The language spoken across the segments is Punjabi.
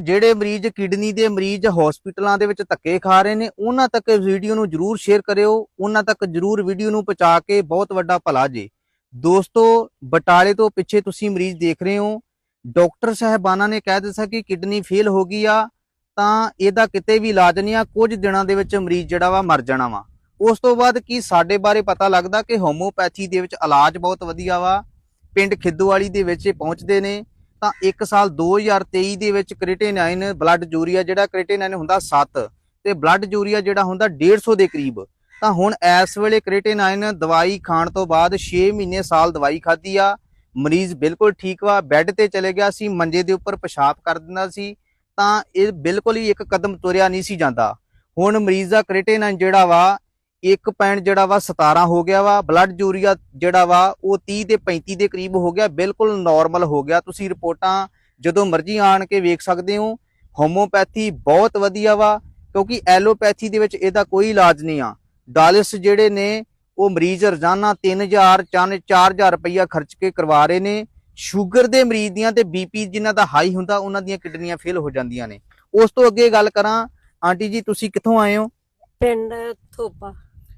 ਜਿਹੜੇ ਮਰੀਜ਼ ਕਿਡਨੀ ਦੇ ਮਰੀਜ਼ ਹਸਪੀਟਲਾਂ ਦੇ ਵਿੱਚ ਧੱਕੇ ਖਾ ਰਹੇ ਨੇ, ਉਹਨਾਂ ਤੱਕ ਵੀਡੀਓ ਨੂੰ ਜਰੂਰ ਸ਼ੇਅਰ ਕਰਿਓ। ਉਹਨਾਂ ਤੱਕ ਜਰੂਰ ਵੀਡੀਓ ਨੂੰ ਪਹੁੰਚਾ ਕੇ ਬਹੁਤ ਵੱਡਾ ਭਲਾ ਜੇ। ਦੋਸਤੋ, ਬਟਾਲੇ ਤੋਂ ਪਿੱਛੇ ਤੁਸੀਂ ਮਰੀਜ਼ ਦੇਖ ਰਹੇ ਹੋ। ਡਾਕਟਰ ਸਾਹਿਬਾਨਾਂ ਨੇ ਕਹਿ ਦਿੱਤਾ ਕਿ ਕਿਡਨੀ ਫੇਲ ਹੋ ਗਈ ਆ, ਤਾਂ ਇਹਦਾ ਕਿਤੇ ਵੀ ਇਲਾਜ ਨਹੀਂ ਆ। ਕੁਝ ਦਿਨਾਂ ਦੇ ਵਿੱਚ ਮਰੀਜ਼ ਜਿਹੜਾ ਵਾ ਮਰ ਜਾਣਾ ਵਾ। ਉਸ ਤੋਂ ਬਾਅਦ ਕੀ ਸਾਡੇ ਬਾਰੇ ਪਤਾ ਲੱਗਦਾ ਕਿ ਹੋਮੋਪੈਥੀ ਦੇ ਵਿੱਚ ਇਲਾਜ ਬਹੁਤ ਵਧੀਆ ਵਾ। ਪਿੰਡ ਖਿੱਦੋਵਾਲੀ ਦੇ ਵਿੱਚ ਇਹ ਪਹੁੰਚਦੇ ਨੇ। ਤਾਂ ਇੱਕ ਸਾਲ 2023 ਦੇ ਵਿੱਚ ਕ੍ਰੀਟੇਨਾਈਨ ਬਲੱਡ ਯੂਰੀਆ ਜਿਹੜਾ ਕ੍ਰੀਟੇਨਾਈਨ ਹੁੰਦਾ 7 ਤੇ ਬਲੱਡ ਯੂਰੀਆ ਜਿਹੜਾ ਹੁੰਦਾ 150 ਦੇ ਕਰੀਬ। ਤਾਂ ਹੁਣ ਇਸ ਵੇਲੇ ਕ੍ਰੀਟੇਨਾਈਨ ਦਵਾਈ ਖਾਣ ਤੋਂ ਬਾਅਦ 6 ਮਹੀਨੇ ਸਾਲ ਦਵਾਈ ਖਾਧੀ ਆ। ਮਰੀਜ਼ ਬਿਲਕੁਲ ਠੀਕ ਵਾ, ਬੈੱਡ ਤੇ ਚਲੇ ਗਿਆ ਸੀ, ਮੰਜੇ ਦੇ ਉੱਪਰ ਪਿਸ਼ਾਬ ਕਰ ਦਿੰਦਾ ਸੀ। ਤਾਂ ਇਹ ਬਿਲਕੁਲ ਹੀ ਇੱਕ ਕਦਮ ਤੁਰਿਆ ਨਹੀਂ ਸੀ ਜਾਂਦਾ। ਹੁਣ ਮਰੀਜ਼ ਦਾ ਕ੍ਰੀਟੇਨਾਈਨ ਜਿਹੜਾ ਵਾ ਇੱਕ ਪੈਂਟ ਜਿਹੜਾ ਵਾ 17 ਹੋ ਗਿਆ ਵਾ ਬਲੱਡ ਯੂਰੀਆ ਜਿਹੜਾ ਵਾ ਉਹ 30 ਤੇ 35 ਦੇ ਕਰੀਬ ਹੋ ਗਿਆ, ਬਿਲਕੁਲ ਨਾਰਮਲ ਹੋ ਗਿਆ। ਤੁਸੀਂ ਰਿਪੋਰਟਾਂ ਜਦੋਂ ਮਰਜ਼ੀ ਆਣ ਕੇ ਵੇਖ ਸਕਦੇ ਹੋ ਹੋਮੋਪੈਥੀ ਬਹੁਤ ਵਧੀਆ ਵਾ, ਕਿਉਂਕਿ ਐਲੋਪੈਥੀ ਦੇ ਵਿੱਚ ਇਹਦਾ ਕੋਈ ਇਲਾਜ ਨਹੀਂ ਆ। ਡਾਲਿਸ ਜਿਹੜੇ ਨੇ, ਉਹ ਮਰੀਜ਼ ਰੋਜ਼ਾਨਾ 3000 ਚਾਨ 4000 ਰੁਪਈਆ ਖਰਚ ਕੇ ਕਰਵਾ ਰਹੇ ਨੇ। ਸ਼ੂਗਰ ਦੇ ਮਰੀਜ਼ ਦੀਆਂ ਤੇ ਬੀਪੀ ਜਿਨ੍ਹਾਂ ਦਾ ਹਾਈ ਹੁੰਦਾ, ਉਹਨਾਂ ਦੀਆਂ ਕਿਡਨੀਆਂ ਫੇਲ ਹੋ ਜਾਂਦੀਆਂ ਨੇ। ਉਸ ਤੋਂ ਅੱਗੇ ਗੱਲ ਕਰਾਂ। ਆਂਟੀ ਜੀ, ਤੁਸੀਂ ਕਿੱਥੋਂ ਆਏ ਹੋ? ਪਿੰਡ ਥੋਪਾ।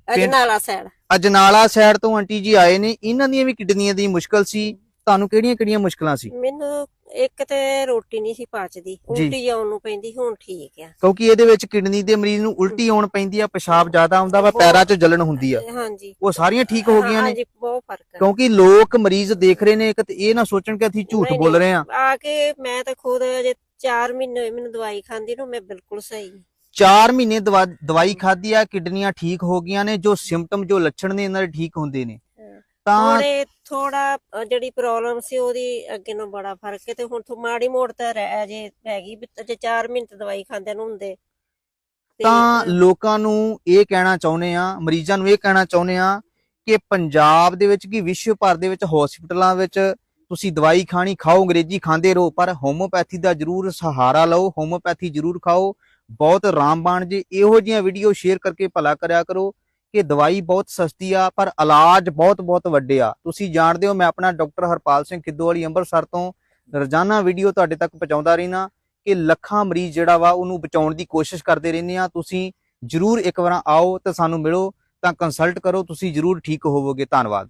ਅਜਨਾਲਾ ਸਾਈਡ। ਅਜਨਾਲਾ ਸਾਈਡ ਤੋਂ ਆਂਟੀ ਜੀ ਆਏ ਨੇ ਇਹਨਾਂ ਦੀਆਂ ਵੀ ਕਿਡਨੀਆਂ ਦੀ ਮੁਸ਼ਕਲ ਸੀ। ਤੁਹਾਨੂੰ ਕਿਹੜੀਆਂ ਕਿਹੜੀਆਂ ਮੁਸ਼ਕਲਾਂ ਸੀ? ਮੈਨੂੰ ਇੱਕ ਤੇ ਰੋਟੀ ਨਹੀਂ ਸੀ ਪਚਦੀ ਉਲਟੀ ਆਉਣ ਨੂੰ ਪੈਂਦੀ ਹੁਣ ਠੀਕ ਆ। ਕਿਉਂਕਿ ਇਹਦੇ ਵਿੱਚ ਕਿਡਨੀ ਦੇ ਮਰੀਜ਼ ਨੂੰ ਉਲਟੀ ਆਉਣ ਪੈਂਦੀ ਆ ਪਿਸ਼ਾਬ ਜ਼ਿਆਦਾ ਆਉਂਦਾ ਵਾ ਪੈਰਾਂ 'ਚ ਜਲਨ ਹੁੰਦੀ ਆ। ਹਾਂਜੀ। ਉਹ ਸਾਰੀਆਂ ਠੀਕ ਹੋ ਗਈਆਂ ਨੇ। ਹਾਂਜੀ ਬਹੁਤ ਫ਼ਰਕ ਆ। ਕਿਉਂਕਿ ਲੋਕ ਮਰੀਜ਼ ਦੇਖ ਰਹੇ ਨੇ ਇੱਕ ਤੇ ਇਹ ਨਾ ਸੋਚਣ ਕਿ ਅਸੀਂ ਝੂਠ ਬੋਲ ਰਹੇ ਆ। ਆ ਕੇ ਮੈਂ ਤਾਂ ਖੁਦ ਅਜੇ 4 ਮਹੀਨੇ ਹੋਏ ਮੈਨੂੰ ਦਵਾਈ ਖਾਂਦੀ ਨੂੰ ਮੈਂ ਬਿਲਕੁਲ ਸਹੀ। 4 ਮਹੀਨੇ ਦਵਾ- ਦਵਾਈ ਖਾਧੀ ਆ ਕਿਡਨੀਆਂ ਠੀਕ ਹੋ ਗਈਆਂ ਨੇ ਜੋ ਸਿੰਪਟਮ ਜੋ ਲੱਛਣ ਨੇ ਇਹਨਾਂ ਦੇ ਠੀਕ ਹੁੰਦੇ ਨੇ। ਤਾਂ ਥੋੜੇ ਜਿਹੜੀ ਪ੍ਰੋਬਲਮ ਸੀ ਉਹਦੀ ਅੱਗੇ ਨੂੰ ਬੜਾ ਫ਼ਰਕ ਹੈ ਤੇ ਹੁਣ ਥੋ ਮਾੜੀ ਮੋੜ ਤਾਂ ਰਹਿ ਅਜੇ ਹੈਗੀ ਵੀ ਅਜੇ 4 ਮਹੀਨੇ ਤਾਂ ਦਵਾਈ ਖਾਂਦਿਆਂ ਨੂੰ ਹੁੰਦੇ। ਤੇ, ਤਾਂ ਲੋਕਾਂ ਨੂੰ ਇਹ ਕਹਿਣਾ ਚਾਹੁੰਦੇ ਆ ਮਰੀਜ਼ਾਂ ਨੂੰ ਇਹ ਕਹਿਣਾ ਚਾਹੁੰਦੇ ਆ ਕਿ ਪੰਜਾਬ ਦੇ ਵਿੱਚ ਕੀ ਵਿਸ਼ਵ ਭਰ ਦੇ ਵਿੱਚ ਹਸਪੀਟਲਾਂ ਵਿੱਚ ਤੁਸੀਂ ਦਵਾਈ ਖਾਣੀ ਖਾਓ ਅੰਗਰੇਜ਼ੀ ਖਾਂਦੇ ਰਹੋ ਪਰ ਹੋਮੋਪੈਥੀ ਦਾ ਜ਼ਰੂਰ ਸਹਾਰਾ ਲਓ ਹੋਮੋਪੈਥੀ ਜ਼ਰੂਰ ਖਾਓ। ਬਹੁਤ ਰਾਮਬਾਣ ਜੀ, ਇਹੋ ਜਿਹੀਆਂ ਵੀਡੀਓ ਸ਼ੇਅਰ ਕਰਕੇ ਭਲਾ ਕਰਿਆ ਕਰੋ ਕਿ ਦਵਾਈ ਬਹੁਤ ਸਸਤੀ ਆ, ਪਰ ਇਲਾਜ ਬਹੁਤ ਬਹੁਤ ਵੱਡੇ ਆ। ਤੁਸੀਂ ਜਾਣਦੇ ਹੋ ਮੈਂ ਆਪਣਾ ਡਾਕਟਰ ਹਰਪਾਲ ਸਿੰਘ ਖਿੱਦੋਵਾਲੀ ਅੰਮ੍ਰਿਤਸਰ ਤੋਂ ਰੋਜ਼ਾਨਾ ਵੀਡੀਓ ਤੁਹਾਡੇ ਤੱਕ ਪਹੁੰਚਾਉਂਦਾ ਰਹਿਣਾ ਕਿ ਲੱਖਾਂ ਮਰੀਜ਼ ਜਿਹੜਾ ਵਾ ਉਹਨੂੰ ਬਚਾਉਣ ਦੀ ਕੋਸ਼ਿਸ਼ ਕਰਦੇ ਰਹਿੰਦੇ ਆ। ਤੁਸੀਂ ਜਰੂਰ ਇੱਕ ਵਾਰ ਆਓ ਤੇ ਸਾਨੂੰ ਮਿਲੋ, ਤਾਂ ਕੰਸਲਟ ਕਰੋ, ਤੁਸੀਂ ਜਰੂਰ ਠੀਕ ਹੋਵੋਗੇ। ਧੰਨਵਾਦ।